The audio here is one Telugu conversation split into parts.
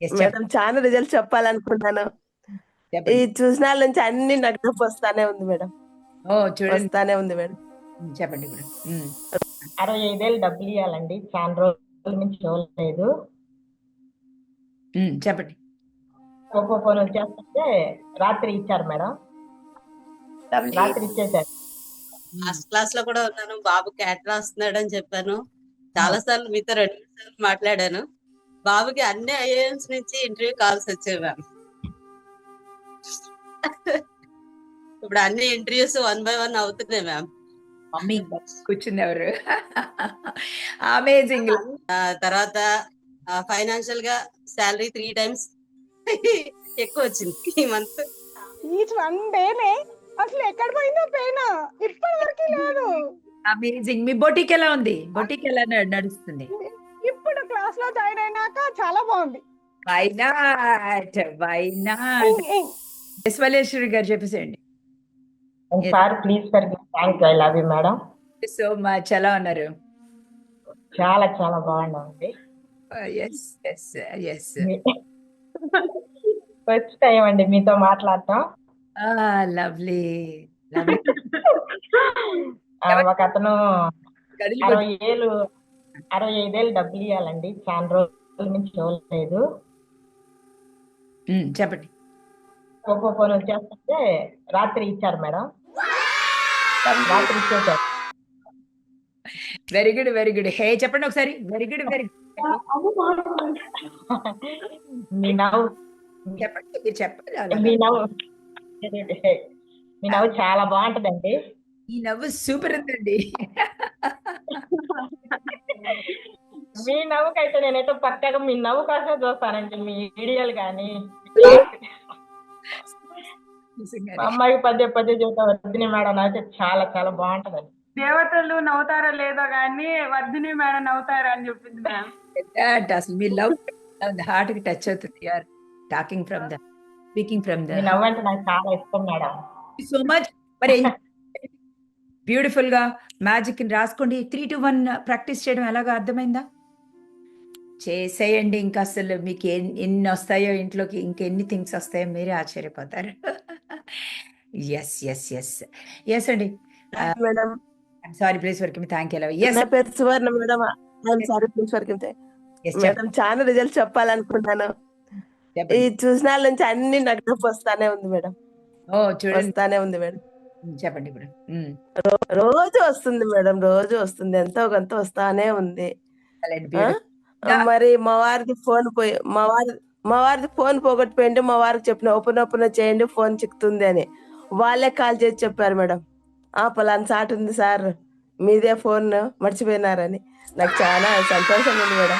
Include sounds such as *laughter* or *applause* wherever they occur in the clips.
మేడం చాలా రిజల్ట్ చెప్పాలనుకున్నాను. ఈ. చూసిన నుంచి అన్ని నాకు నొప్పి వస్తానే ఉంది మేడం. ఓ చూడండి. వస్తానే ఉంది మేడం. చెప్పండి ఉమ్. అరవై ఐదేళ్ళు డబ్బులు ఇవ్వాలండి చాలా రోజుల నుంచి ఉమ్, చెప్పండి. ఒక్కో ఫోన్ వచ్చేస్తుంటే రాత్రి ఇచ్చారు మేడం. రాత్రి ఇచ్చేసారు ఫస్ట్ క్లాస్లో కూడా ఉన్నాను. బాబు క్యాట్ రాస్తున్నాడు అని చెప్పాను. చాలా సార్లు మీతో రెండు మూడు సార్లు మాట్లాడాను. బాబుకి అన్ని ఐఏఎన్స్ నుంచి ఇంటర్వ్యూ కాల్స్ వచ్చాయి మ్యామ్. ఇప్పుడు అన్ని ఇంటర్వ్యూస్ వన్ బై వన్ అవుతున్నాయి మ్యామ్. మమ్మీ కూర్చుంది ఎవరు? అమేజింగ్ తర్వాత ఫైనాన్షియల్గా శాలరీ త్రీ టైమ్స్ ఎక్కువ వచ్చింది ఈ మంత్. ఈచ్ వన్ డేనే అసలు ఎక్కడ పోయిందో ఇప్పటి వరకు లేదు. అమేజింగ్ మీ బొటిక్ ఎలా ఉంది? బొటిక్ ఎలా నడు- నడుస్తుంది? క్లాస్లో జాయిన్ అయినాక చాలా బాగుంది. వై నాట్ వై నాట్ ఇం- ఇం- విశ్వలేశ్వరి గారు చెప్పేసేయండి sir please for thank you I love you madam so much ఎలా ఉన్నారు? చాలా చాలా బాగుందండి yes yes yes first time అండి మీతో మాట్లాడటం. లవ్లీ *laughs* ఒక అతను అరవై ఏళ్ళు అరవై ఐదేళ్ళు డబ్బులు ఇవ్వాలండి చాలా రోజుల నుంచి ఇవ్వలేదు చెప్పండి. ఒక్కో ఫోన్ వచ్చేస్తుంటే రాత్రి ఇచ్చారు మేడం. రాత్రి ఇచ్చేసారు. Very good very good. Hey చెప్పండి ఒకసారి. వెరీ గుడ్ వెరీ మీ నవ్వు. చెప్పండి మీరు చెప్పండి మీ నవ్వు. మీ నవ్వు చాలా బాగుంటదండి. ఈ నవ్వు సూపర్ ఉందండి. మీ నవ్వుకైతే నేనైతే పక్కగా మీ నవ్వు కోసం చూస్తానండి మీ వీడియోలు కానీ. మా అమ్మాయికి పదే పదే చూస్తా వద్దని మేడం అయితే చాలా చాలా బాగుంటదండి. దేవతలు నవ్వుతారో లేదో కానీ వర్ధిని మేడం నవ్వుతారా అని చెప్పింది మ్యామ్. అసలు మీ లవ్ హార్ట్కి టచ్ అవుతుంది. You're talking from the speaking from the మీ నవ్వు అంటే నాకు చాలా ఇష్టం మేడం. సో మచ్ మరి *laughs* బ్యూటిఫుల్గా మ్యాజిక్ని రాసుకోండి. త్రీ టు వన్ ప్రాక్టీస్ చేయడం ఎలాగో అర్థమైందా? చేసేయండి. ఇంకా అసలు మీకు ఎన్- ఎన్ని వస్తాయో ఇంట్లోకి ఇంకెన్ని థింగ్స్ వస్తాయో మీరే ఆశ్చర్యపోతారు. ఎస్ ఎస్ ఎస్ ఎస్ అండి. Madam sorry please work thank you yes పేరు Suvarna madam sorry please yes madam చాలా రిజల్ట్ చెప్పాలనుకున్నాను. ఈ చూసిన నుంచి అన్ని నాకు నొప్పి వస్తానే ఉంది మేడం ఓ చూడండి. వస్తానే ఉంది మేడం చెప్పండి ఇప్పుడు. రోజు వస్తుంది మేడం రోజు వస్తుంది. ఎంతో కొంత వస్తానే ఉంది. మరి మా వారిది ఫోన్ పోయి మా వారి మా వారిది ఫోన్ పోగొట్టిపోయింది మా వారికి చెప్పిన ఓపెన్ ఓపెన్ చేయండి ఫోన్ చిక్కుతుంది అని. వాళ్ళే కాల్ చేసి చెప్పారు మేడం. ఆ పలానా చాట్ ఉంది సార్. మీదే ఫోన్ మర్చిపోయినారని. నాకు చాలా సంతోషంగా ఉంది మేడం.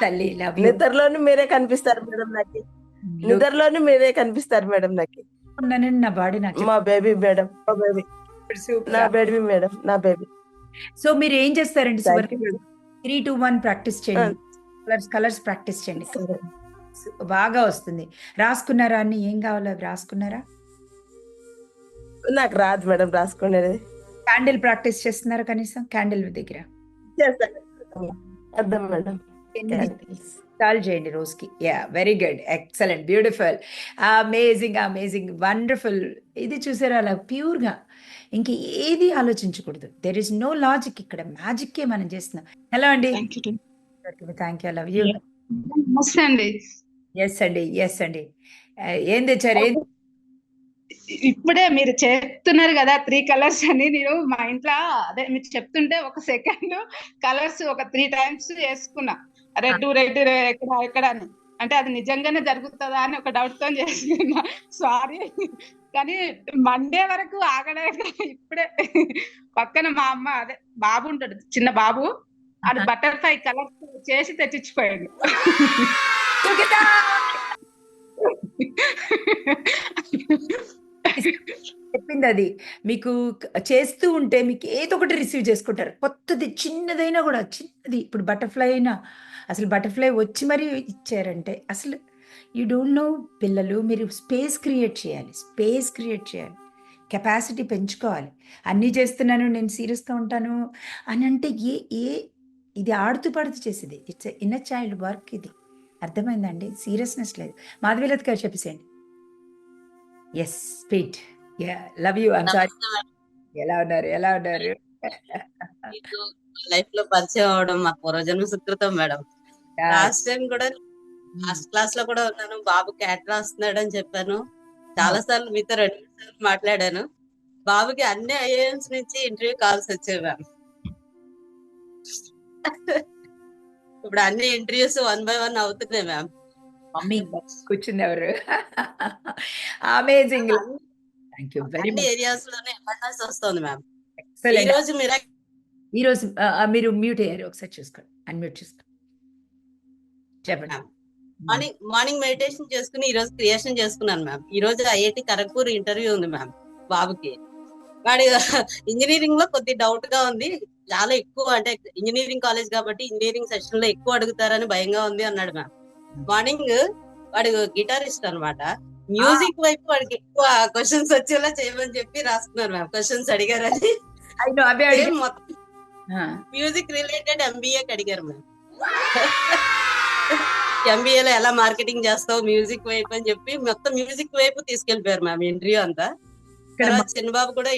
తల్లి నిద్రలోని మీరే కనిపిస్తారు మేడం నాకు. నిద్రలోని మీరే కనిపిస్తారు మేడం నాకు. నా బాడీ నాకు మా బేబీ మేడం మా బేబీ. నా బేబీ మేడం నా బేబీ. సో మీరు ఏం చేస్తారండి. త్రీ టు వన్ ప్రాక్టీస్ చేయండి. కలర్స్ కలర్స్ ప్రాక్టీస్ చేయండి. బాగా వస్తుంది. రాసుకున్నారా అన్ని? ఏం కావాలో? అవి రాసుకున్నారా? నాకు రాదు మేడం రాసుకునేది. క్యాండిల్ ప్రాక్టీస్ చేస్తున్నారా కనీసం? క్యాండిల్ దగ్గర. అర్థం మేడం. చాలు చేయండి రోజుకి yeah very good excellent beautiful amazing amazing wonderful ఇది చూసారా అలా ప్యూర్గా ఇంక ఏది ఆలోచించకూడదు దెర్ ఇస్ నో లాజిక్ ఇక్కడ మ్యాజిక్కే మనం చేస్తున్నాం హలో అండి థ్యాంక్ యూ లవ్ యూ అండి ఎస్ అండి ఎస్ అండి ఏం తెచ్చారు ఏం ఇప్పుడే మీరు చెప్తున్నారు కదా త్రీ కలర్స్ అని. నేను మా ఇంట్లో అదే మీరు చెప్తుంటే ఒక సెకండ్ కలర్స్ ఒక త్రీ టైమ్స్ వేసుకున్నా రెడ్ రెడ్ ఎక్కడ ఎక్కడ అని. అంటే అది నిజంగానే జరుగుతుందా అని ఒక డౌట్తో చేసుకున్నా సారీ కానీ మండే వరకు ఆగలేక ఇప్పుడే పక్కన మా అమ్మ అదే బాబు ఉంటాడు చిన్న బాబు. అది బటర్ఫ్లై కలర్స్ చేసి తెచ్చిచ్చిపోయాడు. చెప్పింది అది మీకు చేస్తూ ఉంటే మీకు ఏదో ఒకటి రిసీవ్ చేసుకుంటారు. కొత్తది చిన్నదైనా కూడా చిన్నది. ఇప్పుడు బటర్ఫ్లై అయినా అసలు బటర్ఫ్లై వచ్చి మరీ ఇచ్చారంటే అసలు యూ డోంట్ నో పిల్లలు మీరు స్పేస్ క్రియేట్ చేయాలి స్పేస్ క్రియేట్ చేయాలి కెపాసిటీ పెంచుకోవాలి. అన్నీ చేస్తున్నాను నేను సీరియస్గా ఉంటాను అని అంటే ఏ ఏ ఇది ఆడుతూ పడుతూ చేసేది. ఇట్స్ ఇన్నర్ చైల్డ్ వర్క్ ఇది. అర్థమైందండి? సీరియస్నెస్ లేదు. మాధవీలత గారు చెప్పేసేయండి. Yes sweet love you I'm sorry. ఎలా ఉన్నారు? ఎలా ఉన్నారు? లైఫ్లో పరిచయం అవడం మా పూర్వజన్మ సుకృతం మేడం. లాస్ట్ టైం కూడా లాస్ట్ క్లాస్లో కూడా ఉన్నాను. బాబు క్యాట్ రాస్తున్నాడు అని చెప్పాను. చాలా సార్లు మీతో రెండు సార్లు మాట్లాడాను. బాబుకి అన్ని ఐఏఎన్స్ నుంచి ఇంటర్వ్యూ కాల్స్ వచ్చాయి మ్యామ్ ఇప్పుడు అన్ని ఇంటర్వ్యూస్ వన్ బై వన్ అవుతున్నాయి మ్యామ్ మమ్మీ కూర్చుంది ఎవరు? Amazing thank you very much ఏరియాస్లోనే awareness వస్తుంది మ్యామ్ ఈ రోజు మీరు ఈ రోజు మీరు మ్యూట్ అయ్యారు. ఒకసారి చూసుకోండి. అన్మ్యూట్ చేసుకోండి. చెప్పండి. మార్నింగ్ మార్నింగ్ మెడిటేషన్ చేసుకుని ఈ రోజు క్రియేషన్ చేసుకున్నాను మ్యామ్ ఈ రోజు ఐఐటి ఖరగ్పూర్ ఇంటర్వ్యూ ఉంది మ్యామ్ బాబుకి. వాడి ఇంజనీరింగ్లో కొద్ది డౌట్గా ఉంది. చాలా ఎక్కువ అంటే ఇంజనీరింగ్ కాలేజ్ కాబట్టి ఇంజనీరింగ్ సెక్షన్లో ఎక్కువ అడుగుతారని భయంగా ఉంది అన్నాడు మ్యామ్ మార్నింగ్ వాడు గిటారిస్ట్ అన్నమాట. మ్యూజిక్ వైపు వాడికి ఎక్కువ క్వశ్చన్స్ వచ్చేలా చేయమని చెప్పి రాసుకున్నారు మ్యామ్ క్వశ్చన్స్ అడిగారని. మొత్తం మ్యూజిక్ రిలేటెడ్ ఎంబీఏకి అడిగారు మ్యామ్ *laughs* ఎంబీఏ లో ఎలా మార్కెటింగ్ చేస్తావు మ్యూజిక్ వైపు అని చెప్పి మొత్తం మ్యూజిక్ వైపు తీసుకెళ్ళిపోయారు మ్యామ్ ఇంటర్వ్యూ అంతా. తర్వాత చిన్నబాబు కూడా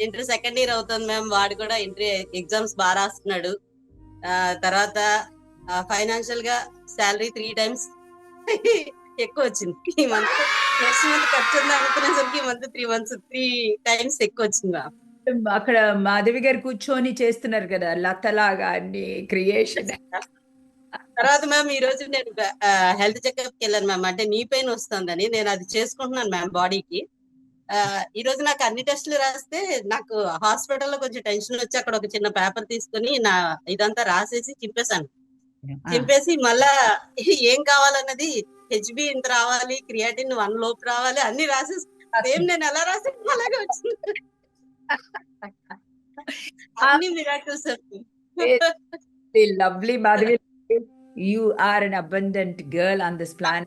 ఇంటర్ సెకండ్ ఇయర్ అవుతుంది మ్యామ్ వాడు కూడా ఇంటర్ ఎగ్జామ్స్ బాగా రాస్తున్నాడు. ఆ, తర్వాత ఫైనాన్షియల్గా శాలరీ త్రీ టైమ్స్ ఎక్కువ వచ్చింది. ఈ మంత్ నెక్స్ట్ మంత్ ఖర్చు ఉంది అనుకునేసరికి ఈ month three months three times ఎక్కువ వచ్చింది మ్యామ్. అక్కడ మాధవి గారు కూర్చొని చేస్తున్నారు కదా లతలాగా అన్ని క్రియేషన్ తర్వాత మ్యామ్ ఈ రోజు నేను హెల్త్ చెకప్కి వెళ్ళాను మ్యామ్. అంటే నీ పెయిన్ వస్తుందని నేను అది చేసుకుంటున్నాను మ్యామ్ బాడీకి. ఈ రోజు నాకు అన్ని టెస్టులు రాస్తే నాకు హాస్పిటల్లో కొంచెం టెన్షన్ వచ్చి అక్కడ ఒక చిన్న పేపర్ తీసుకొని నా ఇదంతా రాసేసి చింపేశాను. చింపేసి మళ్ళా ఏం కావాలన్నది హెచ్బి ఇంత రావాలి క్రియాటిన్ వన్ లోపు రావాలి అన్ని రాసేసి సేమ్ నేను ఎలా రాసి అలాగే వచ్చింది. అన్ని miracles lovely Madhavi you are an abundant girl on this plan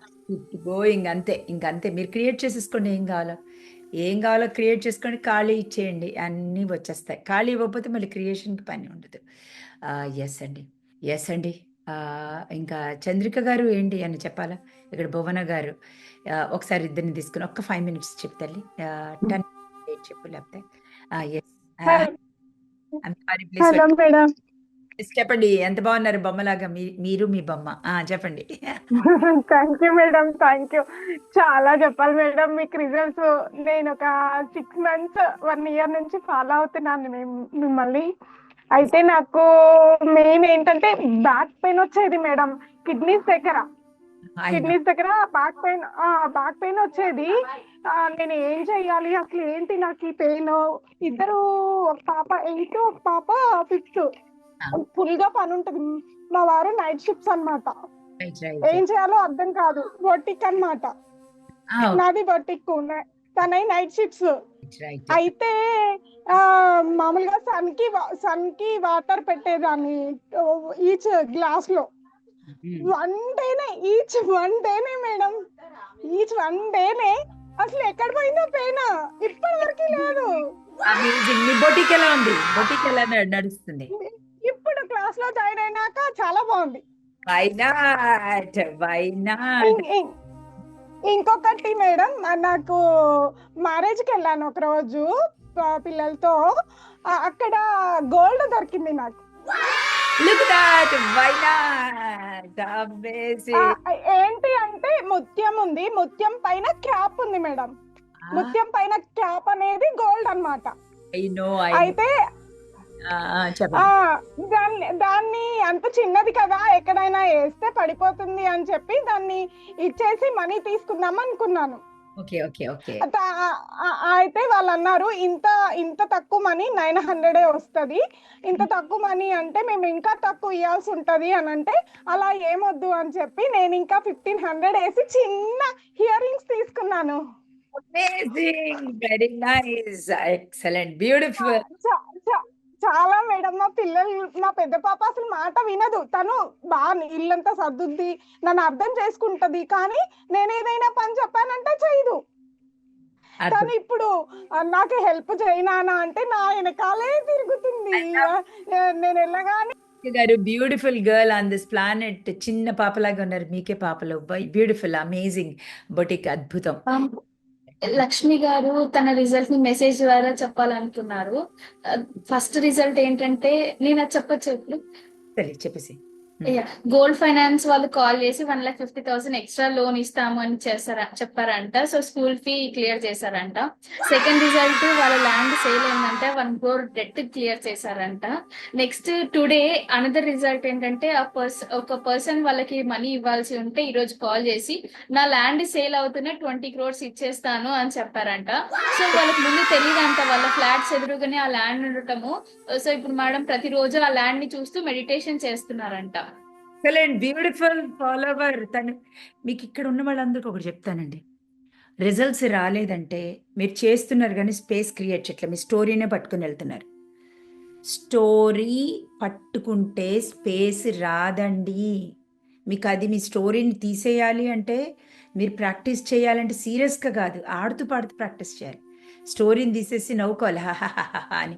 going అంతే ఇంకంతే మీరు క్రియేట్ చేసేసుకోండి. ఏం కావాలో? ఏం కావాలో క్రియేట్ చేసుకొని ఖాళీ ఇచ్చేయండి. అన్నీ వచ్చేస్తాయి. ఖాళీ ఇవ్వకపోతే మళ్ళీ క్రియేషన్కి పని ఉండదు. ఎస్ అండి. ఎస్ అండి. ఇంకా చంద్రిక గారు ఏంటి అని చెప్పాలా? ఇక్కడ భువన గారు. ఒకసారి ఇద్దరిని తీసుకుని ఒక్క ఫైవ్ మినిట్స్ చెప్పు తల్లి. టెన్ చెప్పు లేకపోతే. ఎస్ చెప్పండి. ఎంత బాగున్నారు బొమ్మలాగా? మీరు మీ బొమ్మ. చెప్పండి. Thank you madam thank you చాలా చెప్పాలి మేడం మీకు రిజల్ట్స్ నేను ఒక సిక్స్ మంత్స్ వన్ ఇయర్ నుంచి ఫాలో అవుతున్నాను మిమ్- మిమ్మల్ని. అయితే నాకు మెయిన్ ఏంటంటే బ్యాక్ పెయిన్ వచ్చేది మేడం కిడ్నీస్ దగ్గర. కిడ్నీస్ దగ్గర బ్యాక్ పెయిన్ బ్యాక్ పెయిన్ వచ్చేది. నేను ఏం చెయ్యాలి? అసలు ఏంటి నాకు ఈ పెయిన్ ఇద్దరు ఒక పాప ఎయిత్ ఒక పాప ఫిఫ్త్ ఫుల్గా పని ఉంటుంది మా వారు నైట్ షిఫ్ట్స్ right, ఏం చేయాలో అర్థం కాదు. బొటిక్ అన్నమాట. ఆ, నాది బొటిక్. తనై night shifts. అయితే మామూలుగా సన్కి సన్కి వాటర్ పెట్టేదాన్ని. ఈచ్ గ్లాస్లో. వన్ డేనే ఈచ్ వన్ డేనే మేడం. ఈచ్ వన్ డేనే. అసలు ఎక్కడ పోయిందో పెయిన్ ఇప్పటి వరకు లేదు బొటిక్ ఎలా ఉంది? బొటిక్ ఎలా నడు- నడుస్తుంది? ఇప్పుడు క్లాస్లో జాయిన్ అయినాక చాలా బాగుంది. ఇంకొకటి మేడం నాకు మ్యారేజ్కి వెళ్ళాను ఒక రోజు పిల్లలతో. అక్కడ గోల్డ్ దొరికింది నాకు. ఏంటి అంటే ముత్యం ఉంది. ముత్యం పైన క్యాప్ ఉంది మేడం. ముత్యం పైన క్యాప్ అనేది గోల్డ్ ఐ అయితే దాన్ని దాన్ని అంత చిన్నది కదా ఎక్కడైనా వేస్తే పడిపోతుంది అని చెప్పి దాన్ని ఇచ్చేసి మనీ తీసుకుందాం అనుకున్నాను. అయితే వాళ్ళు అన్నారు ఇంత ఇంత తక్కువ మనీ నైన్ హండ్రెడే వస్తది. ఇంత తక్కువ మనీ అంటే మేము ఇంకా తక్కువ ఇవ్వాల్సి ఉంటది అని అంటే అలా ఏమొద్దు అని చెప్పి నేను ఇంకా ఫిఫ్టీన్ హండ్రెడ్ వేసి చిన్న హియర్ రింగ్స్ తీసుకున్నాను amazing very nice excellent beautiful చాలా మేడం మా పిల్లలు మా పెద్ద పాప అసలు మాట వినదు. తను బాగా ఇల్లంతా సర్దుద్ది నన్ను అర్థం చేసుకుంటది కానీ నేను ఏదైనా పని చెప్పానంటే చేయదు. కానీ ఇప్పుడు నాకు హెల్ప్ చేయనా అంటే నా వెనకాలే తిరుగుతుంది. నేను వెళ్ళగానే గారు beautiful girl on this planet చిన్న పాపలాగా ఉన్నారు. మీకే పాపలు. బ్యూటిఫుల్ అమేజింగ్ బొటిక్ అద్భుతం. లక్ష్మి గారు తన రిజల్ట్ని మెసేజ్ ద్వారా చెప్పాలనుకున్నారు. ఫస్ట్ రిజల్ట్ ఏంటంటే నేను అది చెప్పచ్చు ఇప్పుడు? చెప్పేసి Mm-hmm. గోల్డ్ ఫైనాన్స్ వాళ్ళు కాల్ చేసి one lakh fifty thousand extra loan ఇస్తాము అని చేస్తారా చెప్పారంట. సో స్కూల్ ఫీ క్లియర్ చేశారంట. సెకండ్ రిజల్ట్ వాళ్ళ ల్యాండ్ సేల్ అయిందంటే వన్ క్రోర్ డెట్ క్లియర్ చేశారంట. నెక్స్ట్ టుడే అనదర్ రిజల్ట్ ఏంటంటే ఆ పర్స్ ఒక పర్సన్ వాళ్ళకి మనీ ఇవ్వాల్సి ఉంటే ఈ రోజు కాల్ చేసి నా ల్యాండ్ సేల్ అవుతూనే ట్వంటీ క్రోర్స్ ఇచ్చేస్తాను అని చెప్పారంట. సో వాళ్ళకి ముందు తెలియదంట వాళ్ళ ఫ్లాట్స్ ఎదురుగానే ఆ ల్యాండ్ ఉండటము. సో ఇప్పుడు మేడం ప్రతిరోజు ఆ ల్యాండ్ని చూస్తూ మెడిటేషన్ చేస్తున్నారంట. ఎక్సలెంట్ బ్యూటిఫుల్ ఫాలోవర్ తను మీకు ఇక్కడ ఉన్న వాళ్ళందరికీ ఒకటి చెప్తానండి. రిజల్ట్స్ రాలేదంటే మీరు చేస్తున్నారు కానీ స్పేస్ క్రియేట్ చేయట్లేదు. మీ స్టోరీనే పట్టుకుని వెళ్తున్నారు. స్టోరీ పట్టుకుంటే స్పేస్ రాదండి. మీకు అది మీ స్టోరీని తీసేయాలి అంటే మీరు ప్రాక్టీస్ చేయాలంటే సీరియస్గా కాదు. ఆడుతూ పాడుతూ ప్రాక్టీస్ చేయాలి. స్టోరీని తీసేసి నవ్వుకోవాలి. *laughs* అని.